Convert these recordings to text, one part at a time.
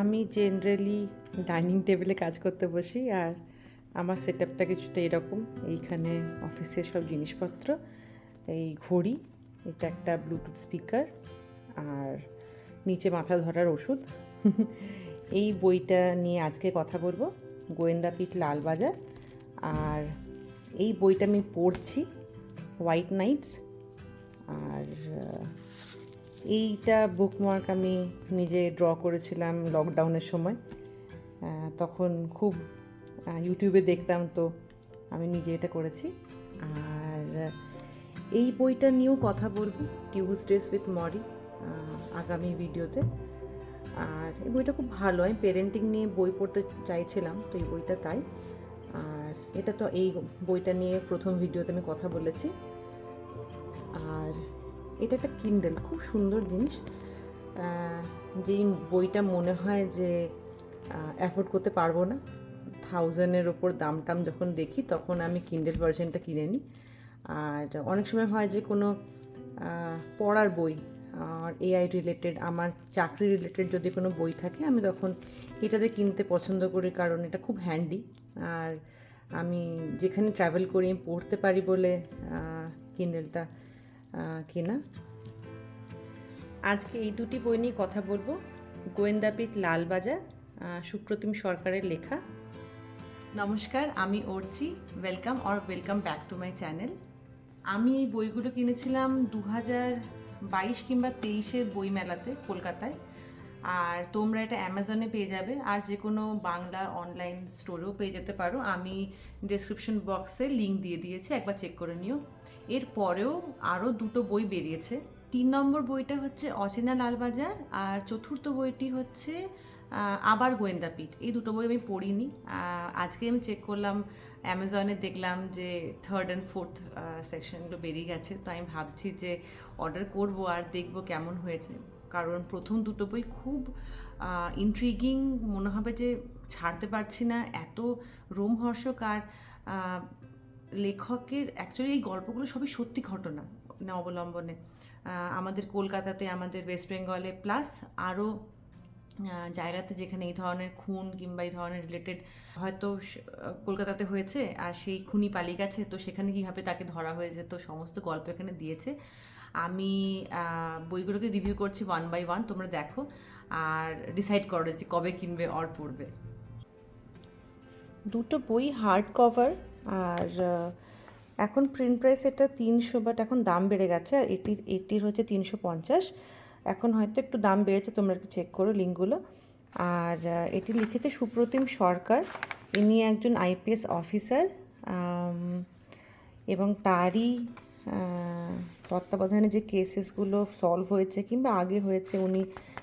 আমি generally dining টেবিলে কাজ করতে বসি আর আমার সেট আপটা কিছুটা এরকম। এইখানে অফিসের সব জিনিসপত্র, এই ঘড়ি, এটা একটা ব্লুটুথ স্পিকার আর নিচে মাথা ধরার ওষুধ। এই বইটা নিয়ে আজকে কথা বলব গোয়েন্দাপীঠ লালবাজার আর এই বইটা আমি পড়ছি হোয়াইট নাইটস আর এইটা বুকমার্ক আমি নিজে ড্র করেছিলাম লকডাউনের সময়। তখন খুব ইউটিউবে দেখতাম তো আমি নিজে এটা করেছি। আর এই বইটা নিয়েও কথা বলব টিউসডেজ উইথ মরি আগামী ভিডিওতে আর এই বইটা খুব ভালো, আমি পেরেন্টিং নিয়ে বই পড়তে চাইছিলাম, তো এই বইটা তাই। আর এটা তো এই বইটা নিয়ে প্রথম ভিডিওতে আমি কথা বলেছি। আর এটা একটা কিন্ডেল খুব সুন্দর জিনিস। যেই বইটা মনে হয় যে অ্যাফোর্ড করতে পারব না থাউজেন্ডের ওপর দাম টাম যখন দেখি, তখন আমি কিন্ডেল ভার্সনটা কিনে নিই। আর অনেক সময় হয় যে, কোনো পড়ার বই, আর এআই রিলেটেড আমার চাকরি রিলেটেড যদি কোনো বই থাকে, আমি তখন এটাতে কিনতে পছন্দ করি, কারণ এটা খুব হ্যান্ডি আর আমি যেখানে ট্রাভেল করি পড়তে পারি বলে কিন্ডেলটা কেনা আজকে এই দুটি বই নিয়ে কথা বলব। গোয়েন্দাপীঠ লালবাজার সুপ্রতিম সরকারের লেখা। নমস্কার, আমি Archi. Welcome or welcome back to my channel আমি এই বইগুলো কিনেছিলাম দু হাজার বাইশ কিংবা তেইশের বই মেলাতে কলকাতায়। আর তোমরা এটা অ্যামাজনে পেয়ে যাবে। আর যে কোনো বাংলা অনলাইন স্টোরেও পেয়ে যেতে পারো। আমি ডেসক্রিপশন বক্সে লিঙ্ক দিয়ে দিয়েছি। একবার চেক করে নিও। এর পরেও আরও দুটো বই বেরিয়েছে। তিন নম্বর বইটা হচ্ছে অচেনা লালবাজার আর চতুর্থ বইটি হচ্ছে আবার গোয়েন্দাপীঠ এই দুটো বই আমি পড়িনি। আজকে আমি চেক করলাম, অ্যামাজনে দেখলাম যে থার্ড অ্যান্ড ফোর্থ সেকশনগুলো বেরিয়ে গেছে। তো আমি ভাবছি যে অর্ডার করব আর দেখব কেমন হয়েছে। কারণ প্রথম দুটো বই খুব ইন্ট্রিগিং মনে হবে যে ছাড়তে পারছি না। এত রোমহর্ষক আর লেখকের অ্যাকচুয়ালি এই গল্পগুলো সবই সত্যি ঘটনা অবলম্বনে। আমাদের কলকাতাতে, আমাদের ওয়েস্ট বেঙ্গলে প্লাস আরও জায়গাতে যেখানে এই ধরনের খুন কিংবা এই ধরনের রিলেটেড হয়তো কলকাতাতে হয়েছে আর সেই খুনি পালিয়ে গেছে, তো সেখানে কীভাবে তাকে ধরা হয়েছে, তো সমস্ত গল্প এখানে দিয়েছে। আমি বইগুলোকে রিভিউ করছি ওয়ান বাই ওয়ান তোমরা দেখো আর ডিসাইড করো যে কবে কিনবে অর পড়বে। দুটো বই হার্ড কভার আর এখন প্রিন্ট প্রাইস এটা তিনশো বাট এখন দাম বেড়ে গেছে, আর এটির এটির হচ্ছে তিনশো পঞ্চাশ। এখন হয়তো একটু দাম বেড়েছে, তোমরা একটু চেক করো লিঙ্কগুলো আর এটি লিখেছে সুপ্রতিম সরকার, ইনি একজন আইপিএস অফিসার এবং তারই তত্ত্বাবধানে যে কেসেসগুলো সলভ হয়েছে কিংবা আগে হয়েছে, উনি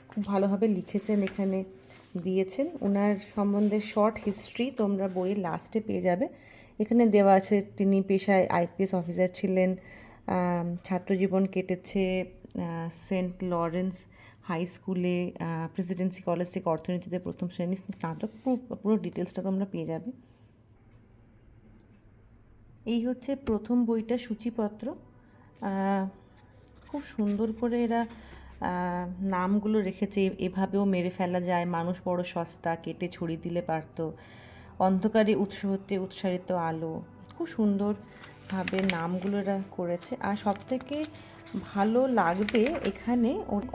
খুব ভালোভাবে লিখেছেন, এখানে দিয়েছেন। ওনার সম্বন্ধে শর্ট হিস্ট্রি তোমরা বইয়ের লাস্টে পেয়ে যাবে। এখানে দেওয়া আছে তিনি পেশায় আইপিএস অফিসার ছিলেন ছাত্রজীবন কেটেছে সেন্ট লরেন্স হাই স্কুলে প্রেসিডেন্সি কলেজ থেকে অর্থনীতিতে প্রথম শ্রেণি স্নাতক। পুরো ডিটেলসটা তোমরা পেয়ে যাবে। এই হচ্ছে প্রথম বইটা সূচিপত্র। খুব সুন্দর করে এরা নামগুলো রেখেছে। এভাবেও মেরে ফেলা যায়। মানুষ বড় সস্তা, কেটে ছড়িয়ে দিলে পারতো। অন্ধকারে উৎস হতে উৎসারিত আলো। খুব সুন্দরভাবে নামগুলো এরা করেছে। আর সবথেকে ভালো লাগবে এখানে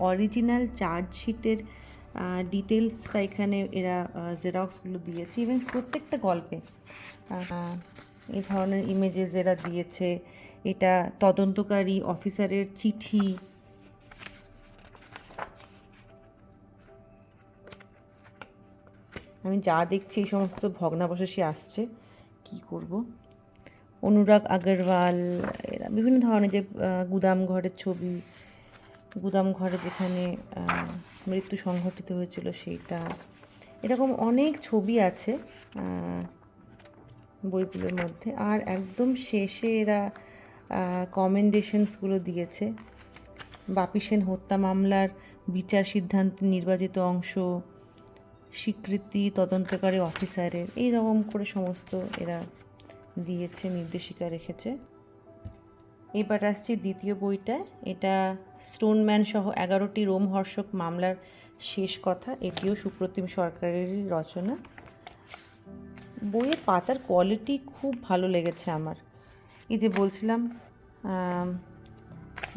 অরিজিনাল চার্জশিটের ডিটেলসটা এখানে এরা জেরক্সগুলো দিয়েছে। ইভেন প্রত্যেকটা গল্পে এই ধরনের ইমেজেস এরা দিয়েছে। এটা তদন্তকারী অফিসারের চিঠি আমি যা দেখছি এই সমস্ত ভগ্নাবশেষে আসছে, কি করব? অনুরাগ আগরওয়াল, এরা বিভিন্ন ধরনের যে গুদাম ঘরের ছবি, গুদাম ঘরে যেখানে মৃত্যু সংঘটিত হয়েছিল সেইটা। এরকম অনেক ছবি আছে বইগুলোর মধ্যে, আর একদম শেষে এরা কমেন্ডেশনসগুলো দিয়েছে। বাপি সেন হত্যা মামলার বিচার সিদ্ধান্তের নির্বাচিত অংশ স্বীকৃতি তদন্তকারী অফিসারের, এই রকম করে সমস্ত এরা দিয়েছে, নির্দেশিকা রেখেছে। এবার আসছি দ্বিতীয় বইটা। এটা স্টোনম্যান সহ এগারোটি রোমহর্ষক মামলার শেষ কথা, এটিও সুপ্রতিম সরকারেরই রচনা। বইয়ের পাতার কোয়ালিটি খুব ভালো লেগেছে আমার। এই যে বলছিলাম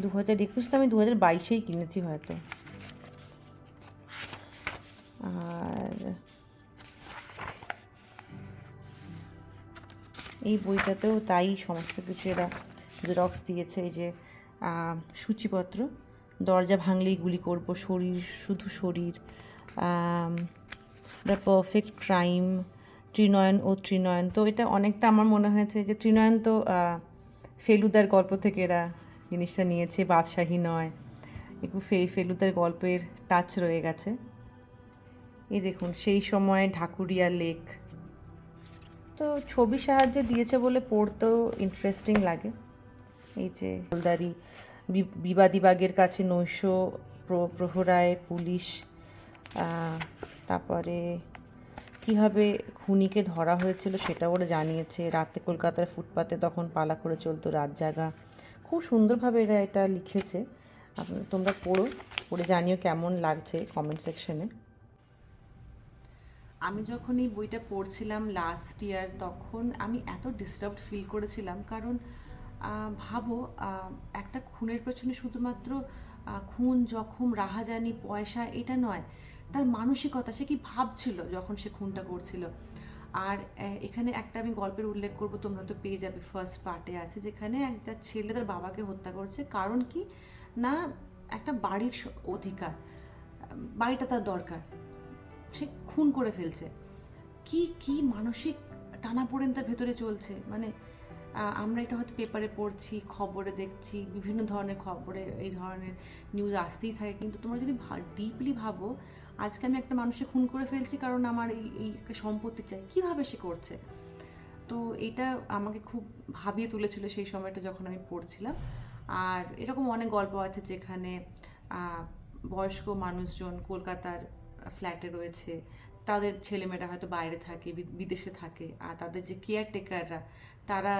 দু হাজার একুশ তো আমি দু হাজার বাইশেই কিনেছি হয়তো। আর এই বইটাতেও তাই সমস্ত কিছু এরা জেরক্স দিয়েছে এই যে সূচিপত্র। দরজা ভাঙলেই গুলি করব, শরীর, শুধু শরীর। দ্য পারফেক্ট ক্রাইম ত্রিনয়ন ও ত্রিনয়ন। তো এটা অনেকটা আমার মনে হয়েছে যে ত্রিনয়ন তো ফেলুদার গল্প থেকে এরা জিনিসটা নিয়েছে, বাদশাহী নয়। একটু ফে, ফেলুদার গল্পের টাচ রয়ে গেছে। এই দেখুন, সেই সময় ঢাকুরিয়া লেক। তো ছবি সাহায্যে দিয়েছে বলে পড়তেও ইন্টারেস্টিং লাগে। এই যে হলদারি বিবাদীবাগের কাছে নৈশ, প্র- প্রহরায়, পুলিশ তারপরে কীভাবে খুনিকে ধরা হয়েছিল সেটা ওরা জানিয়েছে। রাতে কলকাতার ফুটপাতে তখন পালা করে চলতো রাত জাগা। খুব সুন্দরভাবে এরা এটা লিখেছে। তোমরা পড়ো, পড়ে জানিও কেমন লাগছে কমেন্ট সেকশনে আমি যখন এই বইটা পড়ছিলাম লাস্ট ইয়ার তখন আমি এত ডিস্টার্বড ফিল করেছিলাম। কারণ ভাবো একটা খুনের পেছনে শুধুমাত্র খুন, জখম, রাহাজানি, পয়সা এটা নয়। তার মানসিকতা, সে কি ভাবছিল যখন সে খুনটা করছিল? আর এখানে একটা আমি গল্পের উল্লেখ করব, তোমরা তো পেয়ে যাবে ফার্স্ট পার্টে আছে, যেখানে একটা ছেলে তার বাবাকে হত্যা করছে। কারণ কি? না, একটা বাড়ির অধিকার বাড়িটা তার দরকার। সে খুন করে ফেলছে। কি কি মানসিক টানাপোড়েন তার ভেতরে চলছে? মানে আমরা এটা হয়তো পেপারে পড়ছি, খবরে দেখছি, বিভিন্ন ধরনের খবরে এই ধরনের নিউজ আসতেই থাকে। কিন্তু তোমরা যদি ডিপলি ভাবো, আজকে আমি একটা মানুষকে খুন করে ফেলছি কারণ আমার এই এই একটা সম্পত্তি চাই, কীভাবে সে করছে? তো এটা আমাকে খুব ভাবিয়ে তুলেছিল সেই সময়টা যখন আমি পড়ছিলাম। আর এরকম অনেক গল্প আছে যেখানে বয়স্ক মানুষজন কলকাতার ফ্ল্যাটে রয়েছে, তাদের ছেলেমেয়েরা হয়তো বাইরে থাকে বিদেশে থাকে, আর তাদের যে কেয়ারটেকাররা তারা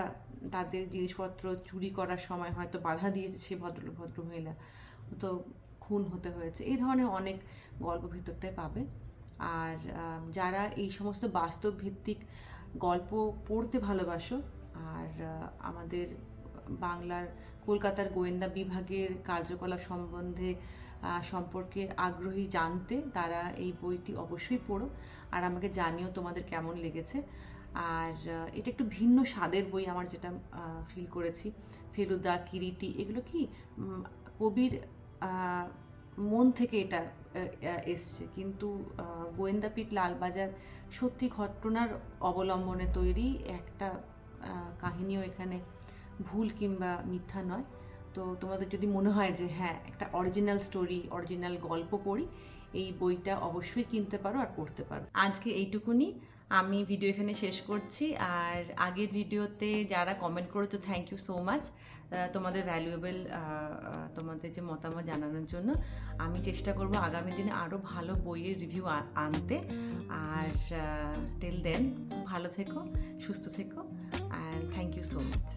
তাদের জিনিসপত্র চুরি করার সময় হয়তো বাধা দিয়েছে সে ভদ্র ভদ্রমহিলা তো খুন হতে হয়েছে। এই ধরনের অনেক গল্প ভিতরটায় পাবে। আর যারা এই সমস্ত বাস্তব ভিত্তিক গল্প পড়তে ভালোবাসো, আর আমাদের বাংলার কলকাতার গোয়েন্দা বিভাগের কার্যকলাপ সম্বন্ধে সম্পর্কে আগ্রহী জানতে তারা এই বইটি অবশ্যই পড়ো। আর আমাকে জানিও তোমাদের কেমন লেগেছে। আর এটা একটু ভিন্ন স্বাদের বই আমার যেটা ফিল করেছি। ফেলুদা, কিরিটি, এগুলো কি কবির মন থেকে এটা এসছে। কিন্তু গোয়েন্দাপীঠ লালবাজার সত্যি ঘটনার অবলম্বনে তৈরি একটা কাহিনীও এখানে ভুল কিংবা মিথ্যা নয়। তো তোমাদের যদি মনে হয় যে হ্যাঁ একটা অরিজিনাল স্টোরি অরিজিনাল গল্প পড়ি, এই বইটা অবশ্যই কিনতে পারো আর পড়তে পারো। আজকে এইটুকুনি। আমি ভিডিও এখানে শেষ করছি। আর আগের ভিডিওতে যারা কমেন্ট করেছ থ্যাংক ইউ সো মাচ তোমাদের ভ্যালুয়েবল তোমাদের যে মতামত জানানোর জন্য। আমি চেষ্টা করব আগামী দিনে আরও ভালো বইয়ের রিভিউ আনতে। আর টেল দেন ভালো থেকো, সুস্থ থেকো। And thank you so much